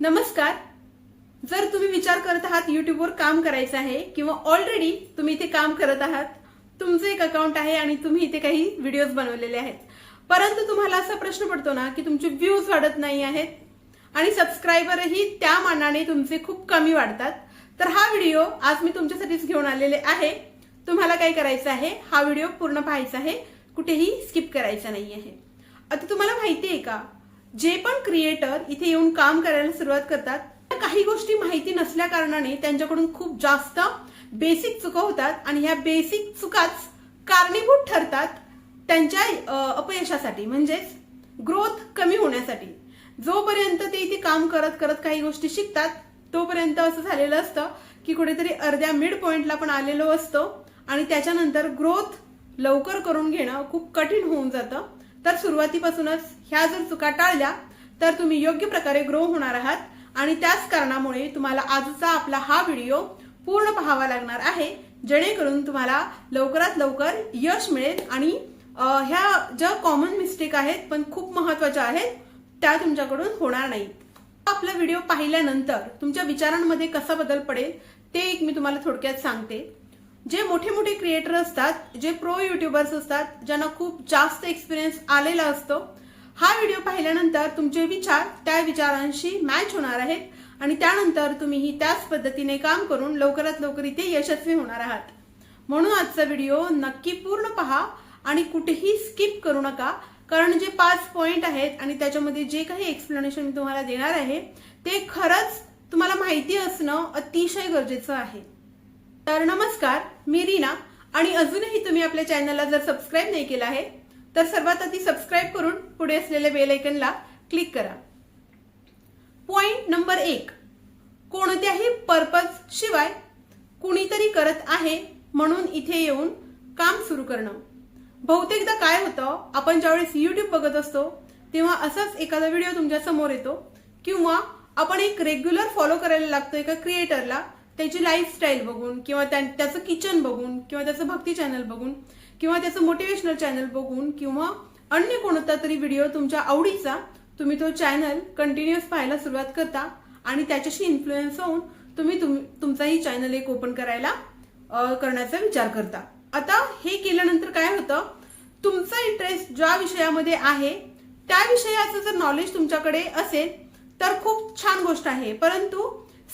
नमस्कार. जर तुम्ही विचार करत आहात युट्यूबवर काम करायचं आहे किंवा ऑलरेडी तुम्ही इथे काम करत आहात तुमचं एक अकाउंट आहे आणि तुम्ही इथे काही व्हिडिओज बनवलेले आहेत. परंतु तुम्हाला असा प्रश्न पडतो ना की तुमचे व्ह्यूज वाढत नाही आहेत आणि सबस्क्रायबरही त्या मानाने तुमचे खूप कमी वाढतात तर हा व्हिडिओ आज मी तुमच्यासाठीच घेऊन आलेले आहे. तुम्हाला काय करायचं आहे? हा व्हिडिओ पूर्ण पाहायचा आहे. कुठेही स्किप करायचा नाही आहे आता तुम्हाला माहिती आहे का? जे पण क्रिएटर इथे येऊन काम करायला सुरुवात करतात काही गोष्टी माहिती नसल्या कारणाने त्यांच्याकडून खूप जास्त बेसिक चुका होतात आणि ह्या बेसिक चुकाच कारणीभूत ठरतात त्यांच्या अपयशासाठी म्हणजेच ग्रोथ कमी होण्यासाठी. जोपर्यंत ते इथे काम करत करत काही गोष्टी शिकतात तोपर्यंत असं झालेलं असतं की कुठेतरी अर्ध्या मिड पॉइंटला पण आलेलो असतो आणि त्याच्यानंतर ग्रोथ लवकर करून घेणं खूप कठीण होऊन जातं. तर सुरुवातीपासूनच ह्या जर चुका टाळल्या तर तुम्ही योग्य प्रकारे ग्रो होणार आहात आणि त्याच कारणामुळे तुम्हाला आजचा आपला हा व्हिडिओ पूर्ण पाहावा लागणार आहे जेणेकरून तुम्हाला लवकरात लवकर यश मिळेल आणि ह्या ज्या कॉमन मिस्टेक आहेत पण खूप महत्त्वाच्या आहेत त्या तुमच्याकडून होणार नाहीत आपला व्हिडिओ पाहिल्यानंतर तुमच्या विचारांमध्ये कसा बदल पडेल ते एक मी तुम्हाला थोडक्यात सांगते. जे मोठे मोठे क्रिएटर असतात जे प्रो युट्यूबर्स असतात ज्यांना खूप जास्त एक्सपिरियन्स आलेला असतो हा व्हिडिओ पाहिल्यानंतर तुमचे विचार त्या विचारांशी मॅच होणार आहेत आणि त्यानंतर तुम्हीही त्याच पद्धतीने काम करून लवकरात लवकर इथे यशस्वी होणार आहात. म्हणून आजचा व्हिडिओ नक्की पूर्ण पहा आणि कुठेही स्किप करू नका कारण जे पाच पॉइंट आहेत आणि त्याच्यामध्ये जे काही एक्सप्लेनेशन मी तुम्हाला देणार आहे ते खरंच तुम्हाला माहिती असणं अतिशय गरजेचं आहे. तर नमस्कार मी रीना आणि अजूनही तुम्ही आपल्या चॅनलला जर सबस्क्राईब नाही केलं आहे तर सर्वात आधी सबस्क्राईब करून पुढे असलेल्या बेलायकनला क्लिक करा. पॉइंट नंबर एक कोणत्याही पर्पज शिवाय कुणीतरी करत आहे म्हणून इथे येऊन काम सुरू करणं. बहुतेकदा काय होतं आपण ज्यावेळेस युट्यूब बघत असतो तेव्हा असाच एखादा व्हिडिओ तुमच्यासमोर येतो किंवा आपण एक रेग्युलर फॉलो करायला लागतो एका क्रिएटरला त्याची लाईफस्टाईल बघून किंवा त्याचं किचन बघून किंवा त्याचं भक्ती चॅनल बघून किंवा त्याचं मोटिवेशनल चॅनल बघून किंवा अन्य कोणता तरी व्हिडिओ तुमच्या आवडीचा तुम्ही तो चॅनल कंटिन्युअस पाहायला सुरुवात करता आणि त्याच्याशी इन्फ्लुएन्स होऊन तुम्ही तुमचाही चॅनल एक ओपन करायला करण्याचा विचार करता. आता हे केल्यानंतर काय होतं? तुमचा इंटरेस्ट ज्या विषयामध्ये आहे त्या विषयाचं जर नॉलेज तुमच्याकडे असेल तर खूप छान गोष्ट आहे. परंतु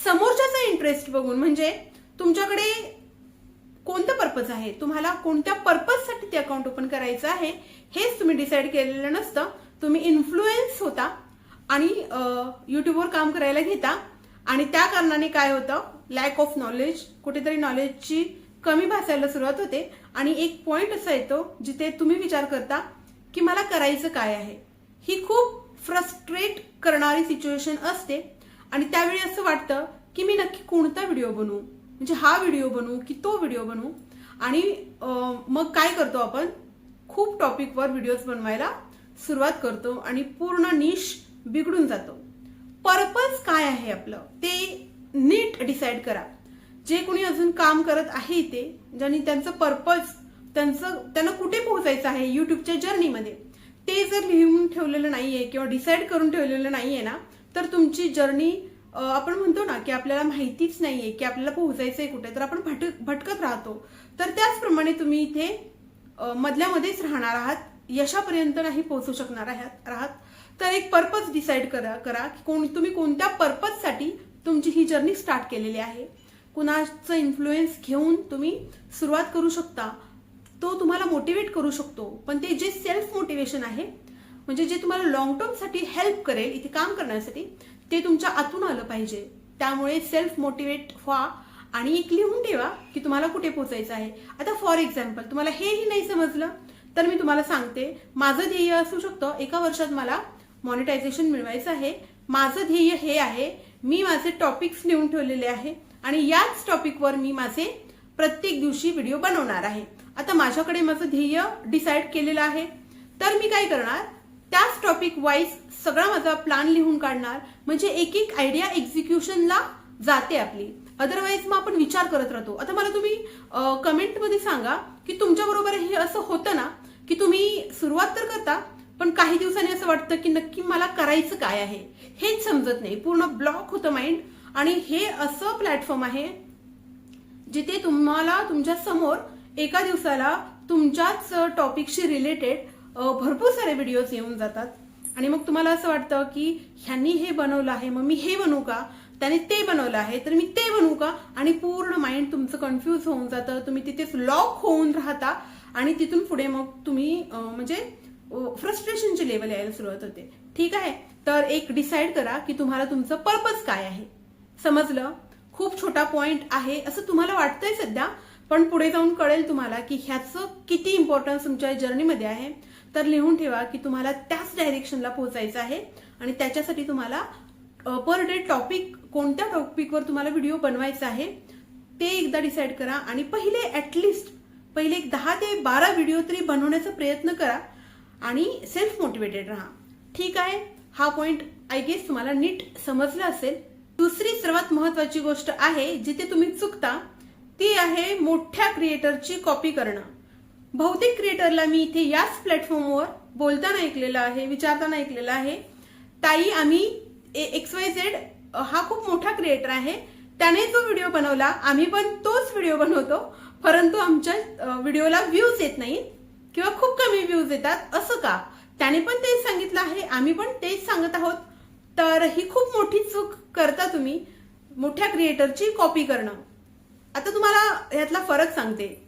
समोरच्याचा इंटरेस्ट बघून म्हणजे तुमच्याकडे कोणतं पर्पज आहे? तुम्हाला कोणत्या पर्पजसाठी ते अकाउंट ओपन करायचं आहे? हेच तुम्ही डिसाईड केलेलं नसतं. तुम्ही इन्फ्लुएन्स होता आणि युट्यूबवर काम करायला घेता आणि त्या कारणाने काय होतं? लॅक ऑफ नॉलेज कुठेतरी नॉलेजची कमी भासायला सुरुवात होते आणि एक पॉइंट असा येतो जिथे तुम्ही विचार करता की मला करायचं काय आहे? ही खूप फ्रस्ट्रेट करणारी सिच्युएशन असते. आणि त्यावेळी असं वाटतं की मी नक्की कोणता व्हिडिओ बनवू म्हणजे हा व्हिडिओ बनवू की तो व्हिडिओ बनवू आणि मग काय करतो आपण? खूप टॉपिकवर व्हिडिओज बनवायला सुरुवात करतो आणि पूर्ण निश बिघडून जातो. पर्पज काय आहे आपलं? ते नीट डिसाईड करा. जे कोणी अजून काम करत आहे इथे ज्यांनी त्यांचं पर्पज त्यांचं त्यांना कुठे पोहोचायचं आहे? युट्यूबच्या जर्नीमध्ये ते जर लिहून ठेवलेलं नाहीये किंवा डिसाईड करून ठेवलेलं नाहीये ना तर तुमची जर्नी आपण म्हणतो ना की आपल्याला माहितीच नाहीये की आपल्याला पोहोचायचंय कुठे तर आपण भटक भटकत राहतो. तर त्याचप्रमाणे तुम्ही इथे मधल्यामध्येच राहणार आहात यशापर्यंत नाही पोहोचू शकणार आहात राहत. तर एक पर्पज डिसाईड करा करा की कोण तुम्ही कोणत्या पर्पजसाठी तुमची ही जर्नी स्टार्ट केलेली आहे. कुणाचं इन्फ्लुएन्स घेऊन तुम्ही सुरुवात करू शकता. तो तुम्हाला मोटिवेट करू शकतो. पण ते जे सेल्फ मोटिवेशन आहे म्हणजे जे तुम्हाला लॉंग टर्मसाठी हेल्प करेल इथे काम करण्यासाठी ते तुमच्या आतून आलं पाहिजे. त्यामुळे सेल्फ मोटिवेट व्हा आणि एक लिहून ठेवा की तुम्हाला कुठे पोहोचायचं आहे. आता फॉर एक्झाम्पल तुम्हाला हेही नाही समजलं तर मी तुम्हाला सांगते माझं ध्येय असू शकतं एका वर्षात मला मॉनिटायझेशन मिळवायचं आहे. माझं ध्येय हे आहे मी माझे टॉपिक्स लिहून ठेवलेले आहे आणि याच टॉपिकवर मी माझे प्रत्येक दिवशी व्हिडिओ बनवणार आहे. आता माझ्याकडे माझं ध्येय डिसाईड केलेलं आहे. तर मी काय करणार? त्याच टॉपिक वाईज सगळा माझा प्लॅन लिहून काढणार. म्हणजे एक एक आयडिया एक्झिक्युशनला जाते आपली. अदरवाईज मग आपण विचार करत राहतो. आता मला तुम्ही कमेंटमध्ये सांगा की तुमच्या बरोबर हे असं होतं ना की तुम्ही सुरुवात तर करता पण काही दिवसांनी असं वाटतं की नक्की मला करायचं काय आहे? हेच समजत नाही. पूर्ण ब्लॉक होतं माइंड आणि हे असं प्लॅटफॉर्म आहे जिथे तुम्हाला तुमच्यासमोर एका दिवसाला तुमच्याच टॉपिकशी रिलेटेड भरपूर सारे व्हिडिओज येऊन जातात. आणि मग तुम्हाला असं वाटतं की ह्यांनी हे बनवलं आहे मग मी हे बनवू का? त्याने ते बनवलं आहे तर मी ते बनवू का? आणि पूर्ण माइंड तुमचं कन्फ्यूज होऊन जातं. तुम्ही तिथेच लॉक होऊन राहता. आणि तिथून पुढे मग तुम्ही म्हणजे फ्रस्ट्रेशनची लेवल यायला सुरुवात होते. ठीक आहे? तर एक डिसाईड करा की तुम्हाला तुमचं पर्पज काय आहे. समजलं? खूप छोटा पॉइंट आहे असं तुम्हाला वाटतंय सध्या पण पुढे जाऊन कळेल तुम्हाला की ह्याचं किती इम्पॉर्टन्स तुमच्या जर्नीमध्ये आहे. तर लिहून ठेवा की तुम्हाला त्याच डायरेक्शनला पोहोचायचं आहे आणि त्याच्यासाठी तुम्हाला पर डे टॉपिक कोणत्या टॉपिकवर तुम्हाला व्हिडिओ बनवायचा आहे ते एकदा डिसाईड करा आणि पहिले ऍटलिस्ट पहिले एक दहा ते बारा व्हिडिओ तरी बनवण्याचा प्रयत्न करा आणि सेल्फ मोटिवेटेड राहा. ठीक आहे? हा पॉइंट आय गेस तुम्हाला नीट समजला असेल. दुसरी सर्वात महत्वाची गोष्ट आहे जिथे तुम्ही चुकता ती आहे मोठ्या क्रिएटरची कॉपी करणं. बहुतेक क्रिएटरला मी इथे याच प्लॅटफॉर्मवर बोलताना ऐकलेलं आहे विचारताना ऐकलेलं आहे. ताई आम्ही एक्स वाय झेड हा खूप मोठा क्रिएटर आहे. त्याने जो व्हिडिओ बनवला आम्ही पण तोच व्हिडिओ बनवतो. परंतु आमच्या व्हिडिओला व्ह्यूज येत नाहीत किंवा खूप कमी व्ह्यूज येतात असं का? त्याने पण तेच सांगितलं आहे आम्ही पण तेच सांगत आहोत. तर ही खूप मोठी चूक करता तुम्ही मोठ्या क्रिएटरची कॉपी करणं. आता तुम्हाला यातला फरक सांगते.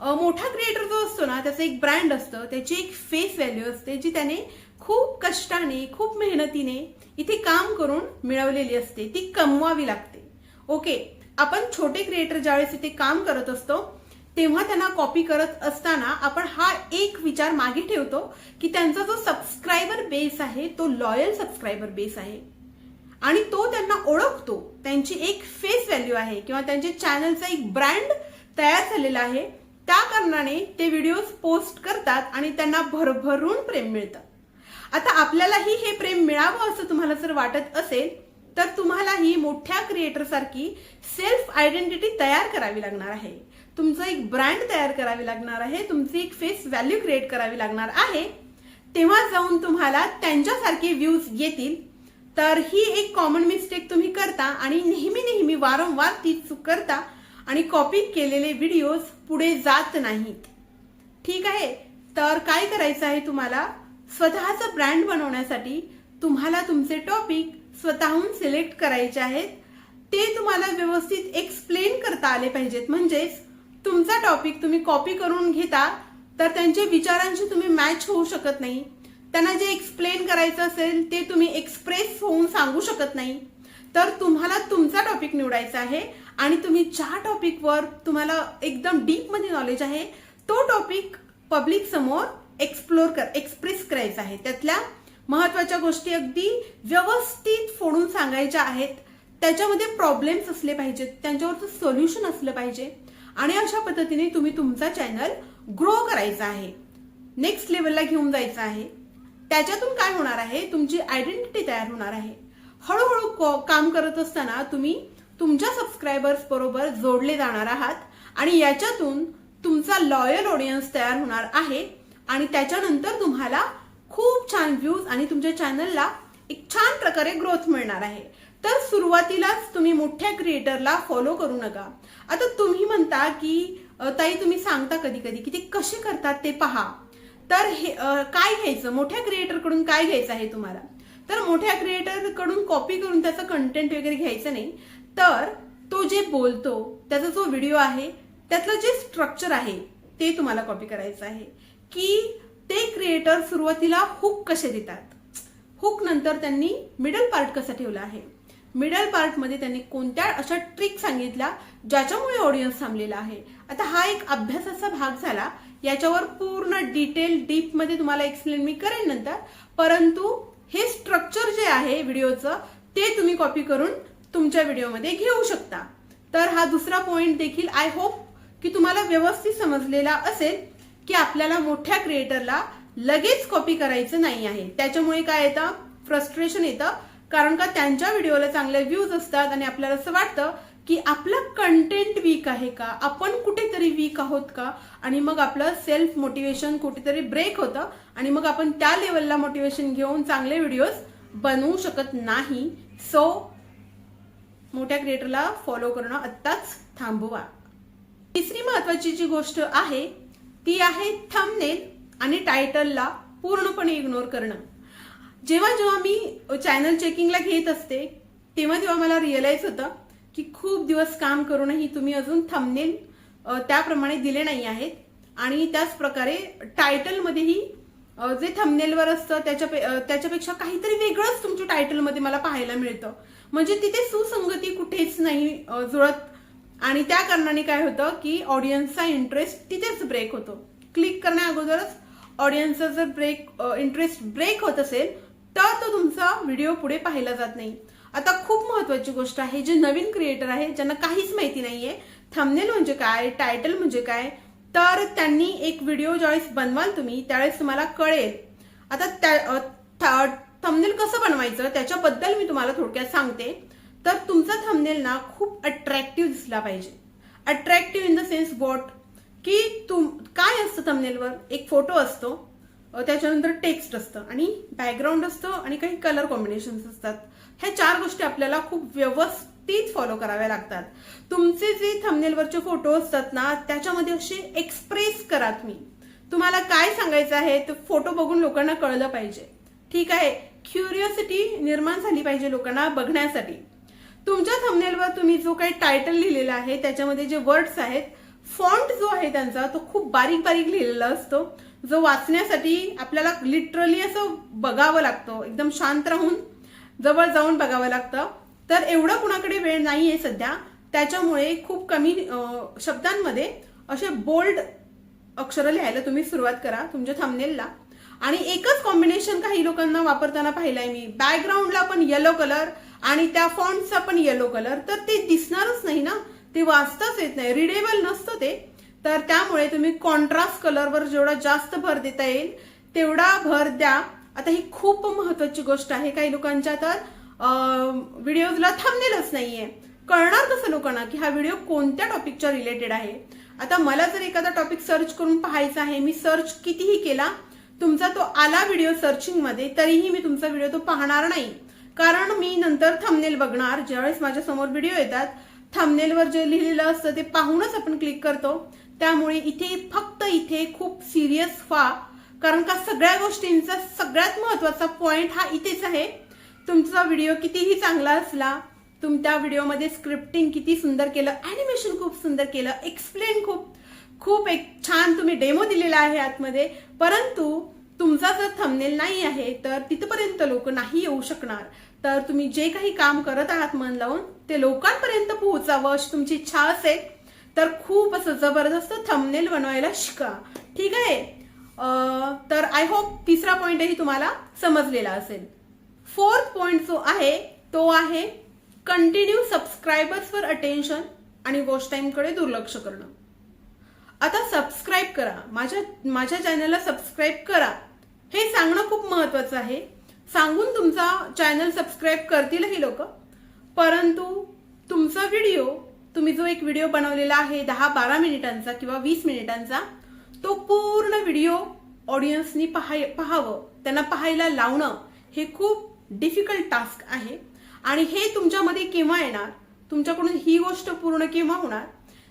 मोठा क्रिएटर जो असतो ना त्याचं एक ब्रँड असतं त्याची एक फेस व्हॅल्यू असते जी त्याने खूप कष्टाने खूप मेहनतीने इथे काम करून मिळवलेली असते. ती कमवावी लागते. ओके आपण छोटे क्रिएटर ज्यावेळेस इथे काम करत असतो तेव्हा त्यांना कॉपी करत असताना आपण हा एक विचार मागे ठेवतो की त्यांचा जो सबस्क्रायबर बेस आहे तो लॉयल सबस्क्रायबर बेस आहे. आणि तो त्यांना ओळखतो. त्यांची एक फेस व्हॅल्यू आहे किंवा त्यांच्या चॅनलचा एक ब्रँड तयार झालेला आहे. त्या कारणाने ते व्हिडिओज पोस्ट करतात आणि त्यांना भरभरून प्रेम मिळतं. आता आपल्यालाही हे प्रेम मिळावं असं तुम्हाला जर वाटत असेल तर तुम्हालाही मोठ्या क्रिएटरसारखी सेल्फ आयडेंटिटी तयार करावी लागणार आहे. तुमचं एक ब्रँड तयार करावी लागणार आहे तुमची एक फेस व्हॅल्यू क्रिएट करावी लागणार आहे. तेव्हा जाऊन तुम्हाला त्यांच्यासारखे व्ह्यूज येतील. तर ही एक कॉमन मिस्टेक तुम्ही करता आणि नेहमी नेहमी वारंवार ती चूक करता. आणि कॉपी केलेले व्हिडिओज पुढे जात नाहीत. ठीक आहे? तर काय करायचं आहे तुम्हाला? स्वतःचं ब्रँड बनवण्यासाठी तुम्हाला तुमचे टॉपिक स्वतःहून सिलेक्ट करायचे आहेत. ते तुम्हाला व्यवस्थित एक्सप्लेन करता आले पाहिजेत. म्हणजेच तुमचा टॉपिक तुम्ही कॉपी करून घेता तर त्यांच्या विचारांशी तुम्ही मॅच होऊ शकत नाही. त्यांना जे एक्सप्लेन करायचं असेल ते तुम्ही एक्सप्रेस होऊन सांगू शकत नाही. तर तुम्हाला तुमचा टॉपिक निवडायचा आहे. आणि तुम्ही ज्या टॉपिकवर तुम्हाला एकदम डीपमध्ये नॉलेज आहे तो टॉपिक पब्लिक समोर एक्सप्लोर कर एक्सप्रेस करायचा आहे. त्यातल्या महत्त्वाच्या गोष्टी अगदी व्यवस्थित फोडून सांगायच्या आहेत. त्याच्यामध्ये प्रॉब्लेम्स असले पाहिजेत त्यांच्यावरचं सोल्युशन असलं पाहिजे. आणि अशा पद्धतीने तुम्ही तुमचा चॅनल ग्रो करायचा आहे. नेक्स्ट लेवलला घेऊन जायचं आहे. त्याच्यातून काय होणार आहे? तुमची आयडेंटिटी तयार होणार आहे. हळूहळू काम करत असताना तुम्ही तुमच्या सबस्क्रायबर्स बरोबर जोडले जाणार आहात आणि याच्यातून तुमचा लॉयल ऑडियन्स तयार होणार आहे आणि त्याच्यानंतर तुम्हाला खूप छान व्ह्यूज आणि तुमच्या चॅनलला एक छान प्रकारे ग्रोथ मिळणार आहे. तर सुरुवातीलाच तुम्ही मोठ्या क्रिएटरला फॉलो करू नका. आता तुम्ही म्हणता की ताई तुम्ही सांगता कधी कधी की ते कसे करतात ते पहा. तर हे काय घ्यायचं? मोठ्या क्रिएटरकडून काय घ्यायचं आहे तुम्हाला? तर मोठ्या क्रिएटरकडून कॉपी करून त्याचं कंटेंट वगैरे घ्यायचं नाही. तर तो जे बोलतो त्याचा जो व्हिडिओ आहे त्यातलं जे स्ट्रक्चर आहे ते तुम्हाला कॉपी करायचं आहे. की ते क्रिएटर सुरुवातीला हुक कसे देतात? हुक नंतर त्यांनी मिडल पार्ट कसा ठेवला आहे? मिडल पार्टमध्ये त्यांनी कोणत्या अशा ट्रिक सांगितल्या ज्याच्यामुळे ऑडियन्स थांबलेला आहे? आता हा एक अभ्यासाचा भाग झाला. याच्यावर पूर्ण डिटेल डीपमध्ये तुम्हाला एक्सप्लेन मी करेन नंतर. परंतु हे स्ट्रक्चर जे आहे व्हिडिओचं ते तुम्ही कॉपी करून तुमच्या व्हिडिओमध्ये घेऊ शकता. तर हा दुसरा पॉइंट देखील आय होप की तुम्हाला व्यवस्थित समजलेला असेल की आपल्याला मोठ्या क्रिएटरला लगेच कॉपी करायचं नाही आहे. त्याच्यामुळे काय येतं? फ्रस्ट्रेशन येतं. कारण का त्यांच्या व्हिडिओला चांगले व्ह्यूज असतात आणि आपल्याला असं वाटतं की आपलं कंटेंट वीक आहे का? आपण कुठेतरी वीक आहोत का? आणि मग आपलं सेल्फ मोटिवेशन कुठेतरी ब्रेक होतं आणि मग आपण त्या लेवलला मोटिवेशन घेऊन चांगले व्हिडिओज बनवू शकत नाही. सो मोठ्या क्रिएटरला फॉलो करणं आत्ताच थांबवा. तिसरी महत्वाची जी गोष्ट आहे ती आहे थंबनेल आणि टायटलला पूर्णपणे इग्नोर करणं. जेव्हा जेव्हा मी चॅनल चेकिंगला घेत असते तेव्हा तेव्हा मला रिअलाईज होतं की खूप दिवस काम करूनही तुम्ही अजून थंबनेल त्याप्रमाणे दिले नाही आहेत. आणि त्याच प्रकारे टायटलमध्येही जे थंबनेलवर असतं त्याच्या त्याच्यापेक्षा काहीतरी वेगळंच तुमच्या टायटलमध्ये मला पाहायला मिळतं. म्हणजे तिथे सुसंगती कुठेच नाही जुळत. आणि त्या कारणाने काय होतं की ऑडियन्सचा इंटरेस्ट तिथेच ब्रेक होतो. क्लिक करण्या अगोदरच ऑडियन्सचा जर ब्रेक इंटरेस्ट ब्रेक होत असेल तर तो तुमचा व्हिडिओ पुढे पाहिला जात नाही. आता खूप महत्वाची गोष्ट आहे जे नवीन क्रिएटर आहे ज्यांना काहीच माहिती नाहीये थंबनेल म्हणजे काय टायटल म्हणजे काय तर त्यांनी एक व्हिडिओ ज्यावेळेस बनवाल तुम्ही त्यावेळेस तुम्हाला कळेल. आता त्या थंबनेल कसं बनवायचं त्याच्याबद्दल मी तुम्हाला थोडक्यात सांगते. तर तुमचा थंबनेल ना खूप अट्रॅक्टिव्ह दिसला पाहिजे. Attractive in the sense what की तुम काय असतं थंबनेलवर एक फोटो असतो त्याच्यानंतर टेक्स्ट असतं आणि बॅकग्राऊंड असतं आणि काही कलर कॉम्बिनेशन्स असतात. ह्या चार गोष्टी आपल्याला खूप व्यवस्थित फॉलो कराव्या लागतात. तुमचे जे थंबनेलवरचे फोटो असतात ना त्याच्यामध्ये असे एक्सप्रेस करा तुम्ही. तुम्हाला काय सांगायचं आहे ते फोटो बघून लोकांना कळलं पाहिजे. ठीक आहे? क्युरिओसिटी निर्माण झाली पाहिजे लोकांना बघण्यासाठी. तुमच्या थंबनेलवर तुम्ही जो काही टायटल लिहिलेला आहे त्याच्यामध्ये जे वर्ड्स आहेत फॉन्ट जो आहे त्यांचा तो खूप बारीक बारीक लिहिलेला असतो. जो वाचण्यासाठी आपल्याला लिटरली असं बघावं लागतं एकदम शांत राहून जवळ जाऊन बघावं लागतं. तर एवढं कुणाकडे वेळ नाही आहे सध्या. त्याच्यामुळे खूप कमी शब्दांमध्ये असे बोल्ड अक्षरं लिहायला तुम्ही सुरुवात करा तुमच्या थंबनेलला आणि एकच कॉम्बिनेशन काही लोकांना वापरताना पाहिलंय मी. बॅकग्राऊंडला पण येलो कलर आणि त्या फॉन्टचा पण येलो कलर तर ते दिसणारच नाही ना? ते वाचताच येत नाही. रिडेबल नसतं ते. तर त्यामुळे तुम्ही कॉन्ट्रास्ट कलरवर जेवढा जास्त भर देता येईल तेवढा भर द्या. आता ही खूप महत्वाची गोष्ट आहे काही लोकांच्या. तर व्हिडिओजला थांबलेलंच नाहीये. कळणार कसं लोकांना की हा व्हिडिओ कोणत्या टॉपिकच्या रिलेटेड आहे? आता मला जर एखादा टॉपिक सर्च करून पाहायचा आहे मी सर्च कितीही केला तुमचा तो आला व्हिडिओ सर्चिंगमध्ये तरीही मी तुमचा व्हिडिओ तो पाहणार नाही. कारण मी नंतर थंबनेल बघणार ज्यावेळेस माझ्यासमोर व्हिडिओ येतात थंबनेलवर जे लिहिलेलं असतं ते पाहूनच आपण क्लिक करतो. त्यामुळे इथे फक्त इथे खूप सिरियस व्हा. कारण का सगळ्या गोष्टींचा सगळ्यात महत्त्वाचा पॉइंट हा इथेच आहे. तुमचा व्हिडिओ कितीही चांगला असला तुमच्या व्हिडिओमध्ये स्क्रिप्टिंग किती सुंदर केलं अॅनिमेशन खूप सुंदर केलं एक्सप्लेन खूप खूप एक छान तुम्ही डेमो दिलेला आहे आतमध्ये. परंतु तुमचा जर थंबनेल नाही आहे तर तिथपर्यंत लोक नाही येऊ शकणार. तर तुम्ही जे काही काम करत आहात मन लावून ते लोकांपर्यंत पोहोचावं अशी तुमची इच्छा असेल तर खूप असं जबरदस्त थंबनेल बनवायला शिका. ठीक आहे? तर आय होप तिसरा पॉईंटही तुम्हाला समजलेला असेल. फोर्थ पॉईंट जो आहे तो आहे कंटिन्यू सबस्क्रायबर्सवर अटेन्शन आणि वॉच टाइमकडे दुर्लक्ष करणं. आता सबस्क्राईब करा. माझ्या माझ्या चॅनलला सबस्क्राईब करा. हे सांगणं खूप महत्वाचं आहे. सांगून तुमचा चॅनल सबस्क्राईब करतीलही लोक. परंतु तुमचा व्हिडिओ तुम्ही जो एक व्हिडिओ बनवलेला आहे दहा बारा मिनिटांचा किंवा वीस मिनिटांचा तो पूर्ण व्हिडिओ ऑडियन्सनी पाहाय पाहावं. त्यांना पाहायला लावणं हे खूप डिफिकल्ट टास्क आहे. आणि हे तुमच्यामध्ये केव्हा येणार? तुमच्याकडून ही गोष्ट पूर्ण केव्हा होणार?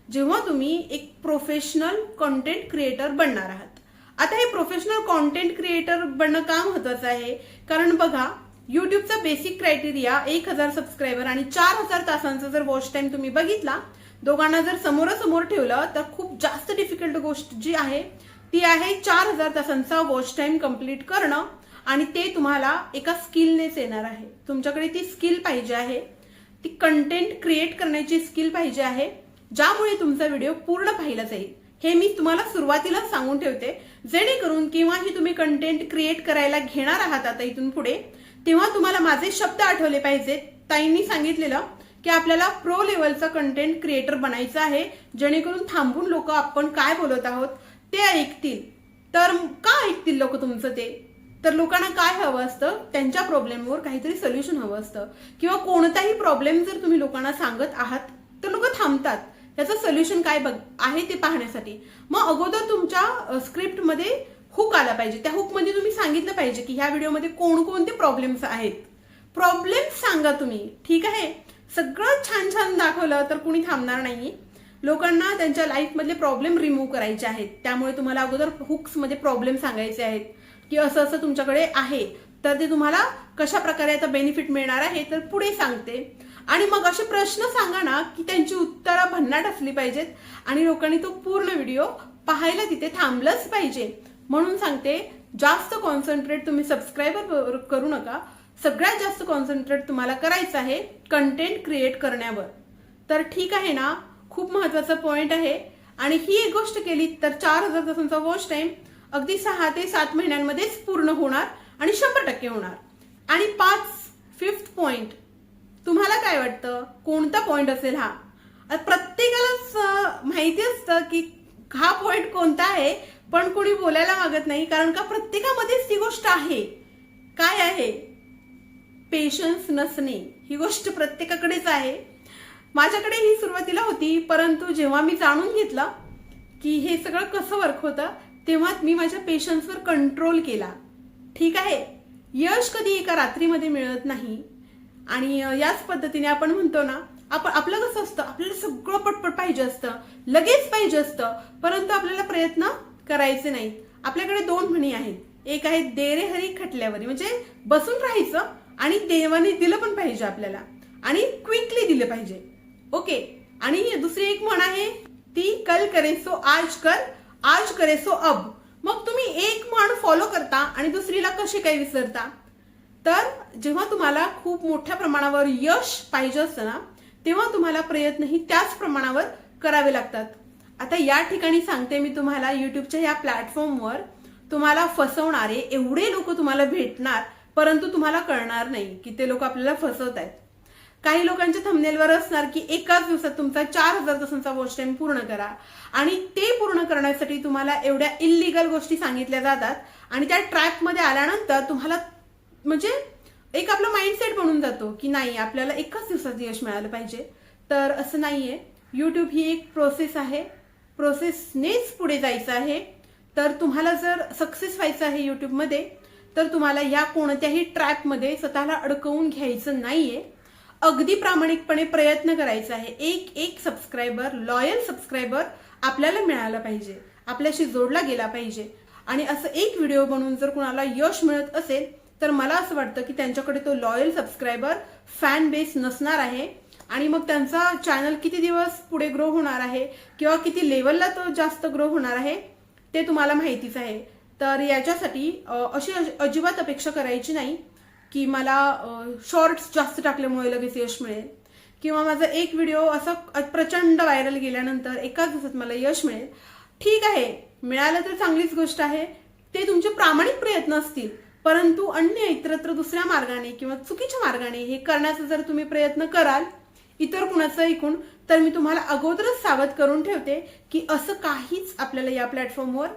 जेव्हा तुम्ही एक प्रोफेशनल कॉन्टेंट क्रिएटर बनणार आहात. आता हे प्रोफेशनल कॉन्टेंट क्रिएटर बनणं का महत्वाचं आहे? कारण बघा युट्यूबचा बेसिक क्रायटेरिया एक हजार सबस्क्रायबर आणि चार हजार तासांचा जर वॉच टाइम तुम्ही बघितला दोघांना जर समोरासमोर ठेवलं तर खूप जास्त डिफिकल्ट गोष्ट जी आहे ती आहे चार हजार तासांचा वॉच टाइम कंप्लीट करणं आणि ते तुम्हाला एका स्किलनेच येणार आहे. तुमच्याकडे ती स्किल पाहिजे आहे. ती कंटेंट क्रिएट करण्याची स्किल पाहिजे आहे. ज्यामुळे तुमचा व्हिडिओ पूर्ण पाहिला जाईल. हे मी तुम्हाला सुरुवातीला सांगून ठेवते. जेणेकरून केव्हाही तुम्ही कंटेंट क्रिएट करायला घेणार आहात आता इथून पुढे तेव्हा तुम्हाला माझे शब्द आठवले पाहिजेत. ताईंनी सांगितलेलं की आपल्याला प्रो लेवलचा कंटेंट क्रिएटर बनायचं आहे जेणेकरून थांबून लोक आपण काय बोलत आहोत ते ऐकतील. तर का ऐकतील लोक तुमचं ते? तर लोकांना काय हवं असतं? त्यांच्या प्रॉब्लेमवर काहीतरी सोल्युशन हवं असतं. किंवा कोणताही प्रॉब्लेम जर तुम्ही लोकांना सांगत आहात तर लोक थांबतात. ह्याचं सोल्युशन काय बघ आहे ते पाहण्यासाठी. मग अगोदर तुमच्या स्क्रिप्टमध्ये हुक आला पाहिजे. त्या हुकमध्ये तुम्ही सांगितलं पाहिजे की ह्या व्हिडिओमध्ये कोणकोणते प्रॉब्लेम्स आहेत. प्रॉब्लेम सांगा तुम्ही. ठीक आहे? सगळं छान छान दाखवलं तर कुणी थांबणार नाही लोकांना त्यांच्या लाईफमधले प्रॉब्लेम रिमूव्ह करायचे आहेत. त्यामुळे तुम्हाला अगोदर हुक्समध्ये प्रॉब्लेम सांगायचे आहेत. की असं असं तुमच्याकडे आहे. तर ते तुम्हाला कशा प्रकारे आता बेनिफिट मिळणार आहे तर पुढे सांगते. आणि मग असे प्रश्न सांगा ना की त्यांची उत्तरं भन्नाट असली पाहिजेत आणि लोकांनी तो पूर्ण व्हिडिओ पाहायला तिथे थांबलंच पाहिजे. म्हणून सांगते जास्त कॉन्सन्ट्रेट तुम्ही सबस्क्रायबर करू नका. सगळ्यात जास्त कॉन्सन्ट्रेट तुम्हाला करायचं आहे कंटेंट क्रिएट करण्यावर. तर ठीक आहे ना? खूप महत्त्वाचा पॉइंट आहे. आणि ही एक गोष्ट केली तर चार हजार तासांचा वॉच टाईम अगदी सहा ते सात महिन्यांमध्येच पूर्ण होणार आणि शंभर टक्के होणार. आणि पाच फिफ्थ पॉइंट तुम्हाला काय वाटतं? कोणता पॉइंट असेल हा? प्रत्येकालाच माहिती असतं की हा पॉइंट कोणता आहे पण कोणी बोलायला मागत नाही कारण का प्रत्येकामध्येच ती गोष्ट आहे. काय आहे? पेशन्स नसणे. ही गोष्ट प्रत्येकाकडेच आहे. माझ्याकडे ही सुरुवातीला होती परंतु जेव्हा मी जाणून घेतलं की हे सगळं कसं वर्क होतं तेव्हा मी माझ्या पेशन्सवर कंट्रोल केला. ठीक आहे? यश कधी एका रात्रीमध्ये मिळत नाही. आणि याच पद्धतीने आपण म्हणतो ना आपण आपलं कसं असतं आपल्याला सगळं पटपट पाहिजे असतं लगेच पाहिजे असतं परंतु आपल्याला प्रयत्न करायचे नाहीत. आपल्याकडे दोन म्हणी आहेत. एक आहे देरे हरी खटल्यावरी म्हणजे बसून राहायचं आणि देवाने दिलं पण पाहिजे आपल्याला आणि क्विकली दिलं पाहिजे. ओके? आणि दुसरी एक म्हण आहे ती कल करे सो आज कर आज करे सो अब. मग तुम्ही एक म्हण फॉलो करता आणि दुसरीला कशी काय विसरता? तर जेव्हा तुम्हाला खूप मोठ्या प्रमाणावर यश पाहिजे असतं ना तेव्हा तुम्हाला प्रयत्नही त्याच प्रमाणावर करावे लागतात. आता या ठिकाणी सांगते मी तुम्हाला युट्यूबच्या या प्लॅटफॉर्मवर तुम्हाला फसवणारे एवढे लोक तुम्हाला भेटणार परंतु तुम्हाला कळणार नाही की ते लोक आपल्याला फसवत आहेत. काही लोकांच्या थंबनेलवर असणार की एकाच दिवसात तुमचा चार हजार तासांचा वॉच टाईम पूर्ण करा आणि ते पूर्ण करण्यासाठी तुम्हाला एवढ्या इलिगल गोष्टी सांगितल्या जातात आणि त्या ट्रॅपमध्ये आल्यानंतर तुम्हाला म्हणजे एक आपला माइंडसेट बनून जातो की नाही आपल्याला एकाच दिवसात यश मिळालं पाहिजे. तर असं नाहीये. यूट्यूब ही एक प्रोसेस आहे. प्रोसेसनेच पुढे जायचं आहे. तर तुम्हाला जर सक्सेस व्हायचं आहे यूट्यूबमध्ये तर तुम्हाला या कोणत्याही ट्रॅपमध्ये स्वतःला अडकवून घ्यायचं नाहीये. अगदी प्रामाणिकपणे प्रयत्न करायचा आहे. एक एक सबस्क्रायबर लॉयल सबस्क्रायबर आपल्याला मिळाला पाहिजे. आपल्याशी जोडला गेला पाहिजे. आणि असं एक व्हिडिओ बनवून जर कुणाला यश मिळत असेल तर मला असं वाटतं की त्यांच्याकडे तो लॉयल सबस्क्रायबर फॅन बेस नसणार आहे. आणि मग त्यांचा चॅनल किती दिवस पुढे ग्रो होणार आहे? किंवा किती लेवलला तो जास्त ग्रो होणार आहे? ते तुम्हाला माहितीच आहे. तर याच्यासाठी अशी अज- अजिबात अपेक्षा करायची नाही की मला शॉर्ट्स जास्त टाकल्यामुळे लगेच यश मिळेल. किंवा माझा एक व्हिडिओ असा अ- प्रचंड व्हायरल गेल्यानंतर एकाच दिवसात मला यश मिळेल. ठीक आहे. मिळालं तर चांगलीच गोष्ट आहे. ते तुमचे प्रामाणिक प्रयत्न असतील. परंतु अन्य इतरत्र दुसऱ्या मार्गाने किंवा चुकीच्या मार्गाने हे करण्याचा जर तुम्ही प्रयत्न कराल इतर कुणाचं ऐकून तर मी तुम्हाला अगोदरच सावध करून ठेवते की असं काहीच आपल्याला या प्लॅटफॉर्मवर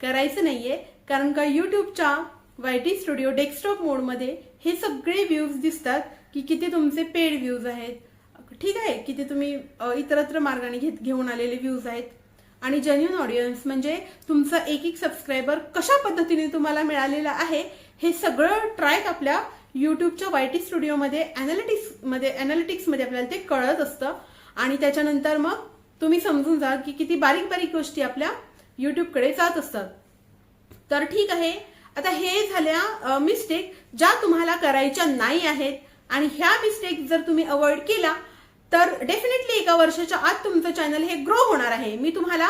करायचं नाहीये. कारण का युट्यूबच्या वायटी स्टुडिओ डेस्कटॉप मोडमध्ये हे सगळे व्ह्यूज दिसतात की किती तुमचे पेड व्ह्यूज आहेत. ठीक आहे किती तुम्ही इतरत्र मार्गाने घेत घेऊन आलेले व्ह्यूज आहेत. आणि जेन्युन ऑडियन्स म्हणजे तुमचा एक एक सबस्क्रायबर कशा पद्धतीने तुम्हाला मिळालेला आहे हे सगळं ट्रॅक आपल्या युट्यूबच्या वायटी स्टुडिओमध्ये अनालिटिक्समध्ये आपल्याला ते कळत असतं. आणि त्याच्यानंतर मग तुम्ही समजून जा की किती बारीक बारीक गोष्टी आपल्या युट्यूबकडे जात असतात. तर ठीक आहे. आता हे झाल्या मिस्टेक ज्या तुम्हाला करायच्या नाही आहेत आणि ह्या मिस्टेक जर तुम्ही अवॉइड केला तर डेफिनेटली एका वर्षाच्या आत तुमचं चॅनल हे ग्रो होणार आहे. मी तुम्हाला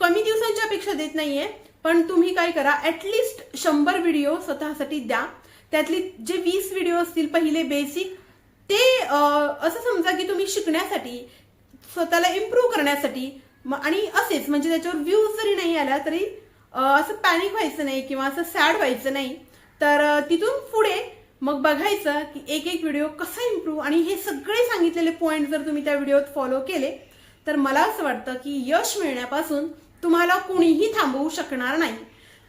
कमी दिवसांच्या अपेक्षा देत नाहीये पण तुम्ही काय करा ऍटलिस्ट शंभर व्हिडिओ स्वतःसाठी द्या. त्यातली जे वीस व्हिडिओ असतील पहिले बेसिक ते असं समजा की तुम्ही शिकण्यासाठी स्वतःला इम्प्रूव्ह करण्यासाठी आणि असेच म्हणजे त्याच्यावर व्ह्यूज जरी नाही आला तरी असं पॅनिक व्हायचं नाही किंवा असं सॅड व्हायचं नाही. तर तिथून पुढे मग बघायचं की एक एक व्हिडिओ कसा इम्प्रूव्ह आणि हे सगळे सांगितलेले पॉईंट जर तुम्ही त्या व्हिडिओत फॉलो केले तर मला असं वाटतं की यश मिळण्यापासून तुम्हाला कुणीही थांबवू शकणार नाही.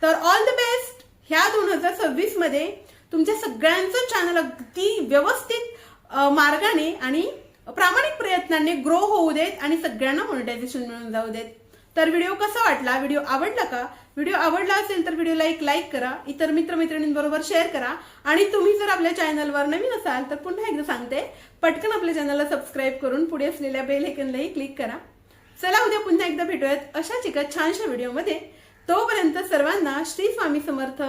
तर ऑल द बेस्ट ह्या दोन हजार सव्वीसमध्ये तुमच्या सगळ्यांचं चॅनल अगदी व्यवस्थित मार्गाने आणि प्रामाणिक प्रयत्नांनी ग्रो होऊ देत आणि सगळ्यांना मॉनिटायझेशन मिळून जाऊ देत. तर व्हिडिओ कसा वाटला? व्हिडिओ आवडला का? व्हिडिओ आवडला असेल तर व्हिडिओला एक लाईक करा इतर मित्रमैत्रिणींबरोबर शेअर करा. आणि तुम्ही जर आपल्या चॅनलवर नवीन असाल तर पुन्हा एकदा सांगते पटकन आपल्या चॅनलला सबस्क्राईब करून पुढे असलेल्या बेल आयकनलाही क्लिक करा. चला उद्या पुन्हा एकदा भेटूयात अशाच एका छानशा व्हिडिओमध्ये. तोपर्यंत सर्वांना श्री स्वामी समर्थ.